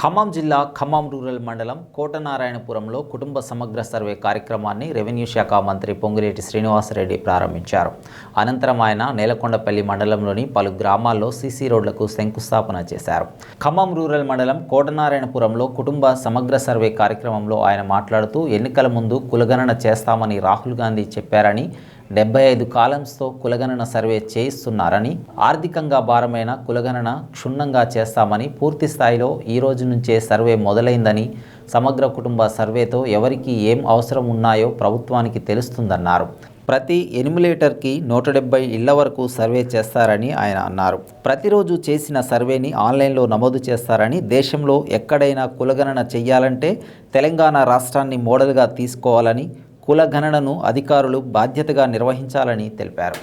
ఖమ్మం జిల్లా ఖమ్మం రూరల్ మండలం కోటనారాయణపురంలో కుటుంబ సమగ్ర సర్వే కార్యక్రమాన్ని రెవెన్యూ శాఖ మంత్రి పొంగిరెడ్డి శ్రీనివాసరెడ్డి ప్రారంభించారు. అనంతరం ఆయన నేలకొండపల్లి మండలంలోని పలు గ్రామాల్లో సీసీ రోడ్లకు శంకుస్థాపన చేశారు. ఖమ్మం రూరల్ మండలం కోటనారాయణపురంలో కుటుంబ సమగ్ర సర్వే కార్యక్రమంలో ఆయన మాట్లాడుతూ ఎన్నికల ముందు కులగణన చేస్తామని రాహుల్ గాంధీ చెప్పారని డెబ్బై ఐదు కాలమ్స్తో కులగణన సర్వే చేయిస్తున్నారని ఆర్థికంగా భారమైన కులగణన క్షుణ్ణంగా చేస్తామని పూర్తి స్థాయిలో ఈ రోజు నుంచే సర్వే మొదలైందని సమగ్ర కుటుంబ సర్వేతో ఎవరికి ఏం అవసరం ఉన్నాయో ప్రభుత్వానికి తెలుస్తుందన్నారు. ప్రతి ఎనిమిలేటర్కి నూట డెబ్బై ఇళ్ళ వరకు సర్వే చేస్తారని ఆయన అన్నారు. ప్రతిరోజు చేసిన సర్వేని ఆన్లైన్లో నమోదు చేస్తారని దేశంలో ఎక్కడైనా కులగణన చెయ్యాలంటే తెలంగాణ రాష్ట్రాన్ని మోడల్గా తీసుకోవాలని కులగణనను అధికారులు బాధ్యతగా నిర్వహించాలని తెలిపారు.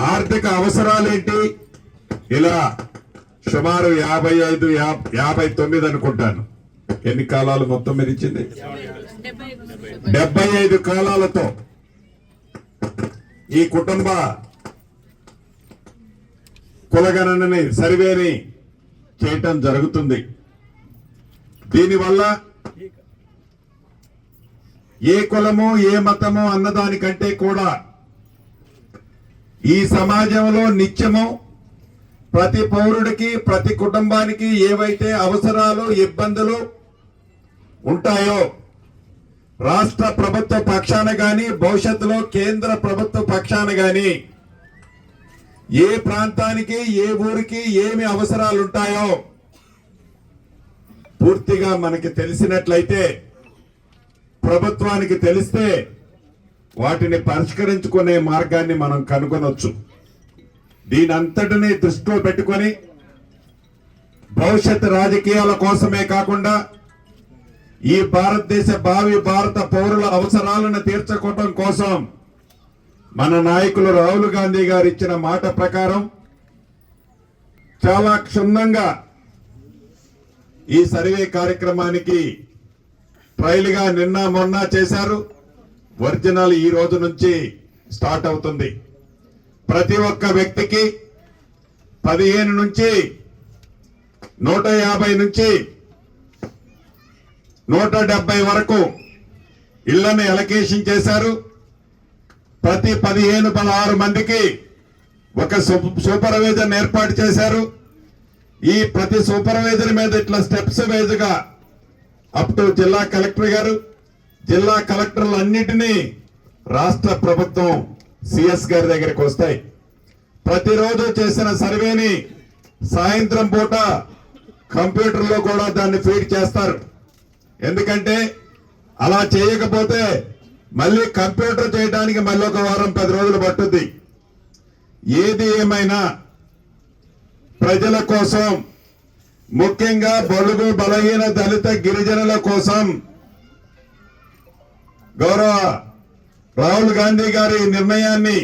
ఆర్థిక అవసరాలేంటి? ఇలా సుమారు యాభై ఐదు యాభై తొమ్మిది అనుకుంటాను. ఎన్ని కాలాలు మొత్తం మీద ఇచ్చింది? డెబ్బై ఐదు కాలాలతో. ఈ కుటుంబ కులగణనని సర్వేని చేయటం జరుగుతుంది. దీనివల్ల ఏ కులము ఏ మతము అన్నదానికంటే కూడా ఈ సమాజంలో నిత్యము ప్రతి పౌరుడికి ప్రతి కుటుంబానికి ఏవైతే అవసరాలు ఇబ్బందులు ఉంటాయో రాష్ట్ర ప్రభుత్వ పక్షాన గాని భవిష్యత్తులో కేంద్ర ప్రభుత్వ పక్షాన గాని ఏ ప్రాంతానికి ఏ ఊరికి ఏమి అవసరాలు ఉంటాయో పూర్తిగా మనకి తెలిసినట్లయితే ప్రభుత్వానికి తెలిస్తే వాటిని పరిష్కరించుకునే మార్గాన్ని మనం కనుగొనొచ్చు. దీని అంతటిని దృష్టిలో పెట్టుకొని భవిష్యత్ రాజకీయాల కోసమే కాకుండా ఈ భారతదేశ భావి భారత పౌరుల అవసరాలను తీర్చుకోవటం కోసం మన నాయకులు రాహుల్ గాంధీ గారు ఇచ్చిన మాట ప్రకారం చాలా క్షుణ్ణంగా ఈ సర్వే కార్యక్రమానికి ట్రయల్గా నిన్న మొన్న చేశారు. ఒరిజినల్ ఈ రోజు నుంచి స్టార్ట్ అవుతుంది. ప్రతి ఒక్క వ్యక్తికి పదిహేను నుంచి నూట యాభై నుంచి నూట డెబ్బై వరకు ఇళ్ళను ఎలకేషన్ చేశారు. ప్రతి పదిహేను పదహారు మందికి ఒక సూపర్వైజర్ ఏర్పాటు చేశారు. ఈ ప్రతి సూపర్వైజర్ మీద ఇట్లా స్టెప్స్ వైజ్గా అప్ టు జిల్లా కలెక్టర్ గారు జిల్లా కలెక్టర్లు అన్నిటినీ రాష్ట్ర ప్రభుత్వం సిఎస్ గారి దగ్గరికి వస్తాయి. ప్రతిరోజు చేసిన సర్వేని సాయంత్రం పూట కంప్యూటర్లో కూడా దాన్ని ఫీడ్ చేస్తారు. ఎందుకంటే అలా చేయకపోతే మళ్ళీ కంప్యూటర్ చేయడానికి మళ్ళీ ఒక వారం పది రోజులు పట్టుద్ది. ఏది ఏమైనా ప్రజల కోసం ముఖ్యంగా బలుగు బలహీన దళిత గిరిజనుల కోసం గౌరవ రాహుల్ గాంధీ గారి నిర్ణయాన్ని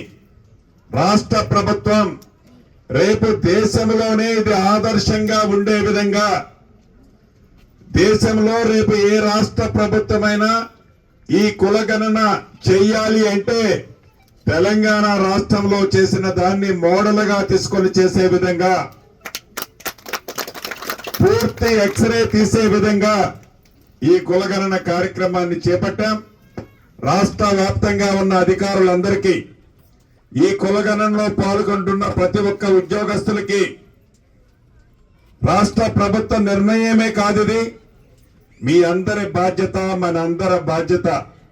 రాష్ట్ర ప్రభుత్వం రేపు దేశంలోనే ఇది ఆదర్శంగా ఉండే విధంగా దేశంలో రేపు ఏ రాష్ట్ర ప్రభుత్వమైనా ఈ కులగణన చెయ్యాలి అంటే తెలంగాణ రాష్ట్రంలో చేసిన దాన్ని మోడల్గా తీసుకొని చేసే విధంగా పూర్తి ఎక్స్రే తీసే విధంగా ఈ కులగణన కార్యక్రమాన్ని చేపట్టాం. రాష్ట్ర వ్యాప్తంగా ఉన్న అధికారులందరికీ ఈ కులగణనలో పాల్గొంటున్న ప్రతి ఒక్క ఉద్యోగస్తులకి రాష్ట్ర ప్రభుత్వ నిర్ణయమే కాదు ఇది మీ అందరి బాధ్యత మన అందరి బాధ్యత.